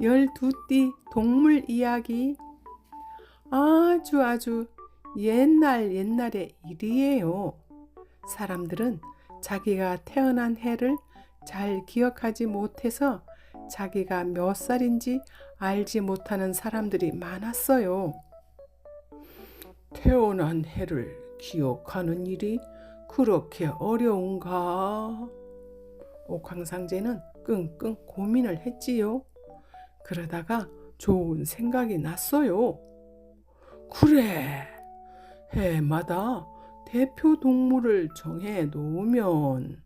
열두띠 동물 이야기 아주 아주 옛날 옛날의 일이에요. 사람들은 자기가 태어난 해를 잘 기억하지 못해서 자기가 몇 살인지 알지 못하는 사람들이 많았어요. 태어난 해를 기억하는 일이 그렇게 어려운가? 옥황상제는 끙끙 고민을 했지요. 그러다가 좋은 생각이 났어요. 그래, 해마다 대표 동물을 정해 놓으면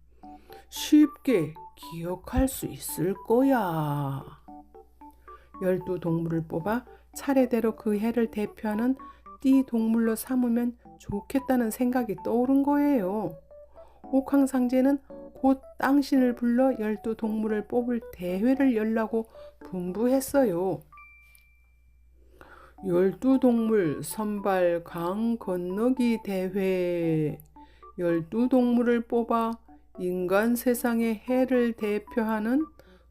쉽게 기억할 수 있을 거야. 열두 동물을 뽑아 차례대로 그 해를 대표하는 띠 동물로 삼으면 좋겠다는 생각이 떠오른 거예요. 옥황상제는 곧 당신을 불러 열두 동물을 뽑을 대회를 열라고 분부했어요. 열두 동물 선발 강 건너기 대회. 열두 동물을 뽑아 인간 세상의 해를 대표하는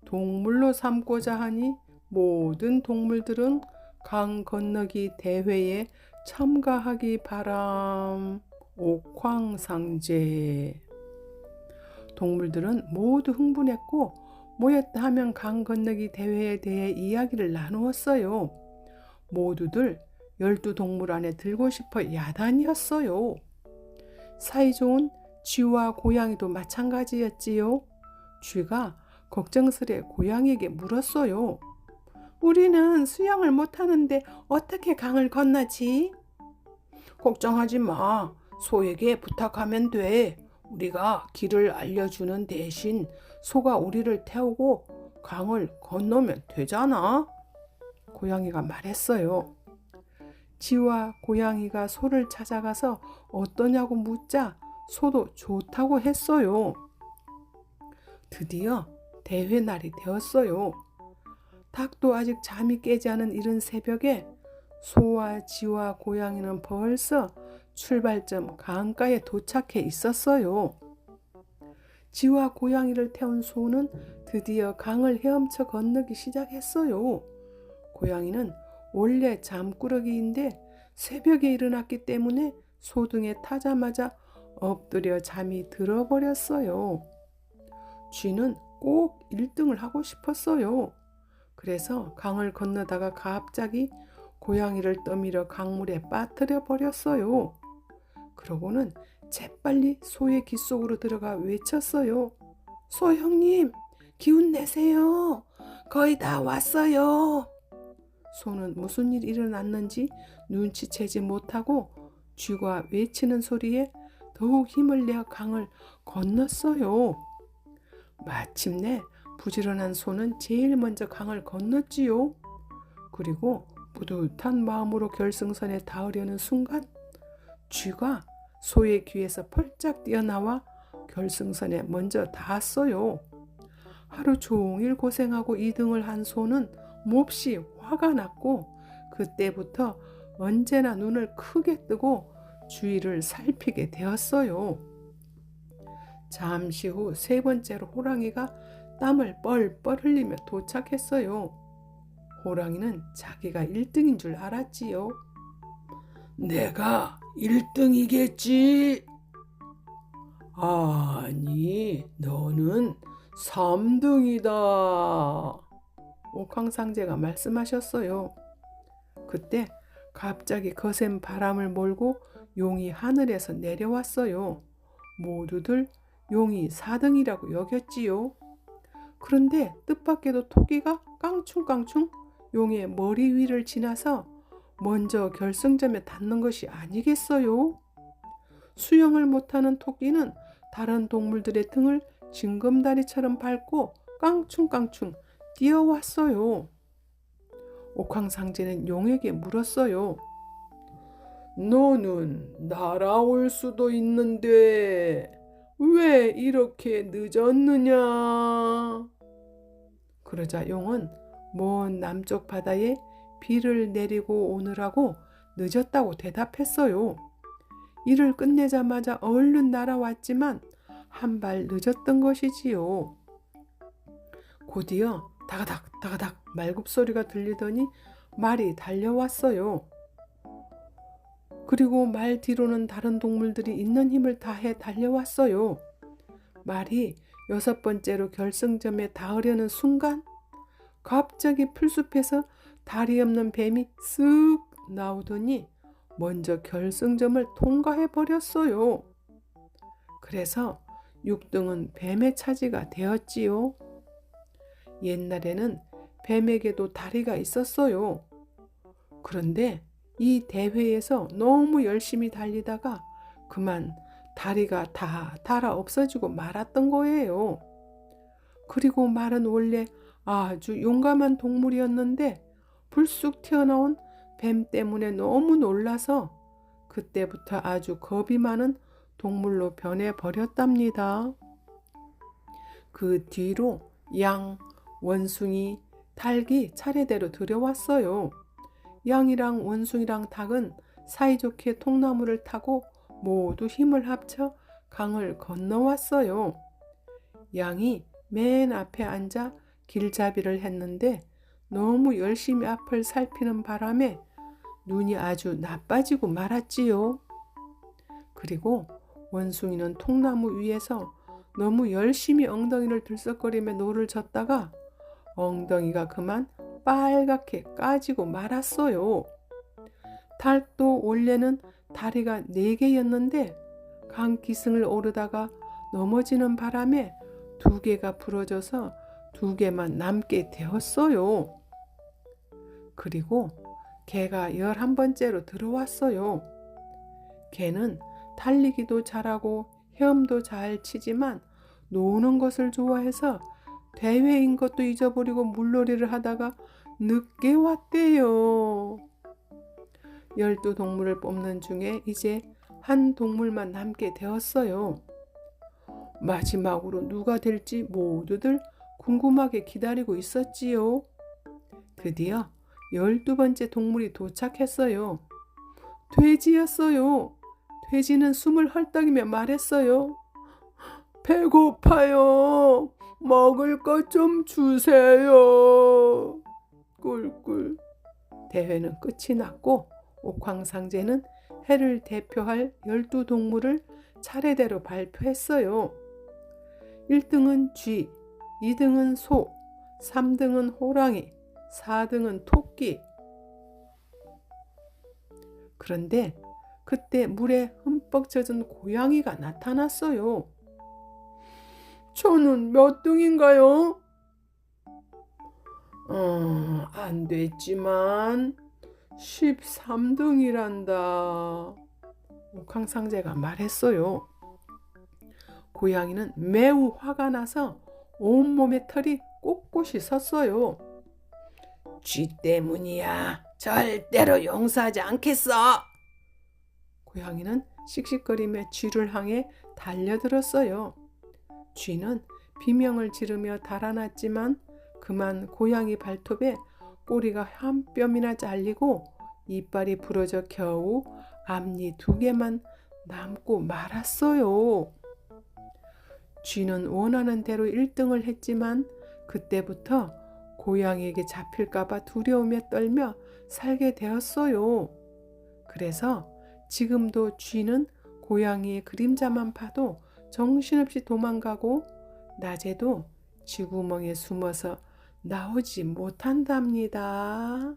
동물로 삼고자 하니 모든 동물들은 강 건너기 대회에 참가하기 바람. 옥황상제. 동물들은 모두 흥분했고 모였다 하면 강 건너기 대회에 대해 이야기를 나누었어요. 모두들 열두 동물 안에 들고 싶어 야단이었어요. 사이좋은 쥐와 고양이도 마찬가지였지요. 쥐가 걱정스레 고양이에게 물었어요. 우리는 수영을 못하는데 어떻게 강을 건너지? 걱정하지 마. 소에게 부탁하면 돼. 우리가 길을 알려주는 대신 소가 우리를 태우고 강을 건너면 되잖아. 고양이가 말했어요. 지와 고양이가 소를 찾아가서 어떠냐고 묻자 소도 좋다고 했어요. 드디어 대회 날이 되었어요. 닭도 아직 잠이 깨지 않은 이른 새벽에 소와 지와 고양이는 벌써 출발점 강가에 도착해 있었어요. 지와 고양이를 태운 소는 드디어 강을 헤엄쳐 건너기 시작했어요. 고양이는 원래 잠꾸러기인데 새벽에 일어났기 때문에 소등에 타자마자 엎드려 잠이 들어버렸어요. 쥐는 꼭 1등을 하고 싶었어요. 그래서 강을 건너다가 갑자기 고양이를 떠밀어 강물에 빠뜨려 버렸어요. 그러고는 재빨리 소의 귀 속으로 들어가 외쳤어요. 소 형님, 기운 내세요. 거의 다 왔어요. 소는 무슨 일이 일어났는지 눈치채지 못하고 쥐가 외치는 소리에 더욱 힘을 내어 강을 건넜어요. 마침내 부지런한 소는 제일 먼저 강을 건넜지요. 그리고 뿌듯한 마음으로 결승선에 닿으려는 순간 쥐가 소의 귀에서 펄짝 뛰어나와 결승선에 먼저 닿았어요. 하루 종일 고생하고 2등을 한 소는 몹시 화가 났고 그때부터 언제나 눈을 크게 뜨고 주위를 살피게 되었어요. 잠시 후 세 번째로 호랑이가 땀을 뻘뻘 흘리며 도착했어요. 호랑이는 자기가 1등인 줄 알았지요. 내가 1등이겠지. 아니, 너는 3등이다. 옥황상제가 말씀하셨어요. 그때 갑자기 거센 바람을 몰고 용이 하늘에서 내려왔어요. 모두들 용이 4등이라고 여겼지요. 그런데 뜻밖에도 토끼가 깡충깡충 용의 머리 위를 지나서 먼저 결승점에 닿는 것이 아니겠어요? 수영을 못하는 토끼는 다른 동물들의 등을 징검다리처럼 밟고 깡충깡충 뛰어왔어요. 옥황상제는 용에게 물었어요. 너는 날아올 수도 있는데 왜 이렇게 늦었느냐? 그러자 용은 먼 남쪽 바다에 비를 내리고 오느라고 늦었다고 대답했어요. 일을 끝내자마자 얼른 날아왔지만 한 발 늦었던 것이지요. 곧이어 다가닥 다가닥 말굽소리가 들리더니 말이 달려왔어요. 그리고 말 뒤로는 다른 동물들이 있는 힘을 다해 달려왔어요. 말이 여섯 번째로 결승점에 닿으려는 순간 갑자기 풀숲에서 다리 없는 뱀이 쓱 나오더니 먼저 결승점을 통과해 버렸어요. 그래서 6등은 뱀의 차지가 되었지요. 옛날에는 뱀에게도 다리가 있었어요. 그런데 이 대회에서 너무 열심히 달리다가 그만 다리가 다 달아 없어지고 말았던 거예요. 그리고 말은 원래 아주 용감한 동물이었는데 불쑥 튀어나온 뱀 때문에 너무 놀라서 그때부터 아주 겁이 많은 동물로 변해 버렸답니다. 그 뒤로 양, 원숭이, 닭이 차례대로 들여왔어요. 양이랑 원숭이랑 닭은 사이좋게 통나무를 타고 모두 힘을 합쳐 강을 건너왔어요. 양이 맨 앞에 앉아 길잡이를 했는데 너무 열심히 앞을 살피는 바람에 눈이 아주 나빠지고 말았지요. 그리고 원숭이는 통나무 위에서 너무 열심히 엉덩이를 들썩거리며 노를 젓다가 엉덩이가 그만 빨갛게 까지고 말았어요. 닭도 원래는 다리가 네 개였는데 강 기승을 오르다가 넘어지는 바람에 두 개가 부러져서 두 개만 남게 되었어요. 그리고 개가 열한 번째로 들어왔어요. 개는 달리기도 잘하고 헤엄도 잘 치지만 노는 것을 좋아해서 대회인 것도 잊어버리고 물놀이를 하다가 늦게 왔대요. 열두 동물을 뽑는 중에 이제 한 동물만 남게 되었어요. 마지막으로 누가 될지 모두들 궁금하게 기다리고 있었지요. 드디어 열두 번째 동물이 도착했어요. 돼지였어요. 돼지는 숨을 헐떡이며 말했어요. 배고파요. 먹을 것 좀 주세요. 꿀꿀. 대회는 끝이 났고 옥황상제는 해를 대표할 열두 동물을 차례대로 발표했어요. 1등은 쥐, 2등은 소, 3등은 호랑이, 4등은 토끼. 그런데 그때 물에 흠뻑 젖은 고양이가 나타났어요. 저는 몇 등인가요? 어, 안 됐지만 13등이란다. 옥황상제가 말했어요. 고양이는 매우 화가 나서 온몸에 털이 꼿꼿이 섰어요. 쥐 때문이야. 절대로 용서하지 않겠어. 고양이는 씩씩거리며 쥐를 향해 달려들었어요. 쥐는 비명을 지르며 달아났지만 그만 고양이 발톱에 꼬리가 한 뼘이나 잘리고 이빨이 부러져 겨우 앞니 두 개만 남고 말았어요. 쥐는 원하는 대로 1등을 했지만 그때부터 고양이에게 잡힐까봐 두려움에 떨며 살게 되었어요. 그래서 지금도 쥐는 고양이의 그림자만 봐도 정신없이 도망가고 낮에도 쥐구멍에 숨어서 나오지 못한답니다.